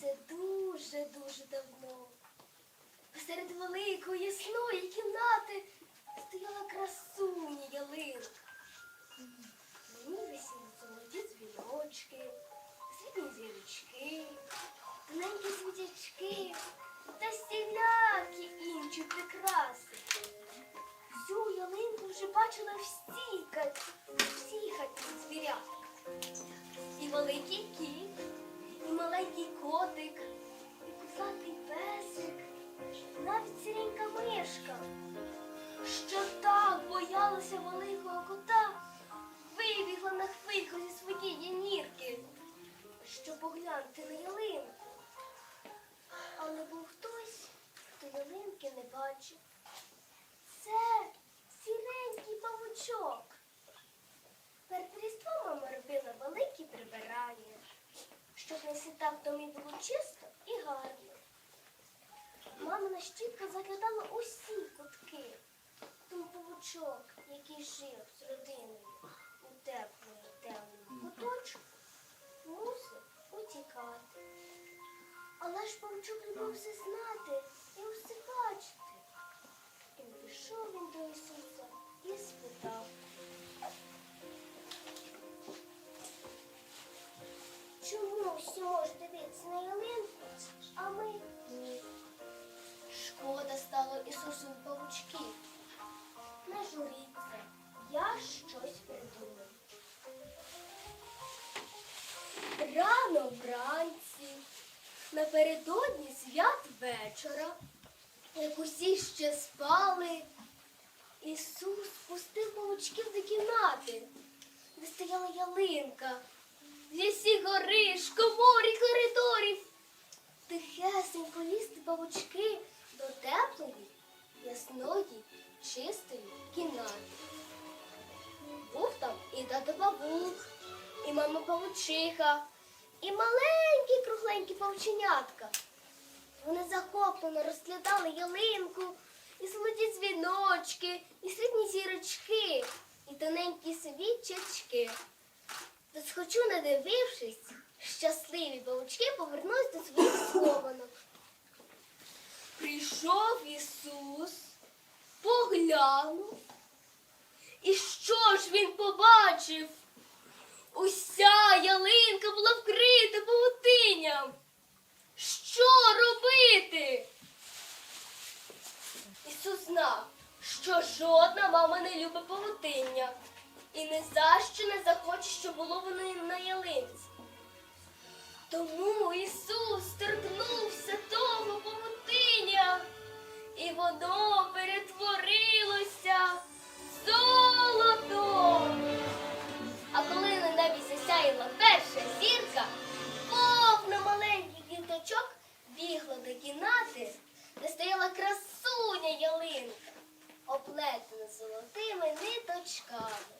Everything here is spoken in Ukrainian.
Це дуже-дуже давно. Посеред великої ясної кімнати стояла красуня ялинка. Мені висіли золоті дзвіночки, світні зірочки, тоненькі світячки та стіляки інші прикраси. Всю ялинку вже бачила всі хаті, всі хаті звірятки. І великий кіт маленький котик, і кусатий песик, навіть сіренька мишка, що так боялася великого кота, вибігла на хвильку зі своєї нірки, щоб поглянути на ялинку. Але був хтось, хто ялинки не бачив. Щоб на світах домі було чисто і гарно. Мамина щітка заглядала усі кутки. Тому павучок, який жив з родиною у теплому темному куточку, мусив утікати. Але ж павучок любив все знати і усе бачити. І пішов він до Ісуса і спитав. Вранці, напередодні свят вечора, як усі ще спали, Ісус пустив павучків до кімнати, де стояла ялинка, лісі гориш, комор і коридорів. Тихесенько лізти павучки до теплої, ясної, чистої кімнати. Був там і тато павук, і мама павучиха, і маленькі кругленькі павученятка. Вони захоплено розглядали ялинку, і золоті дзвіночки, і срібні зірочки, і тоненькі свічечки. Та схочу, надивившись, щасливі павучки повернулись до своїх схованок. Прийшов Ісус, поглянув. І що ж він побачив? Уся ялинка була вкрита павутинням. Що робити? Ісус знав, що жодна мама не любить павутиння і ні за що не захоче, щоб було воно на ялинці. Тому Ісус торкнувся того павутиння, перша зірка, повно маленьких діточок бігла до кімнати, де стояла красуня ялинка, оплетена золотими ниточками.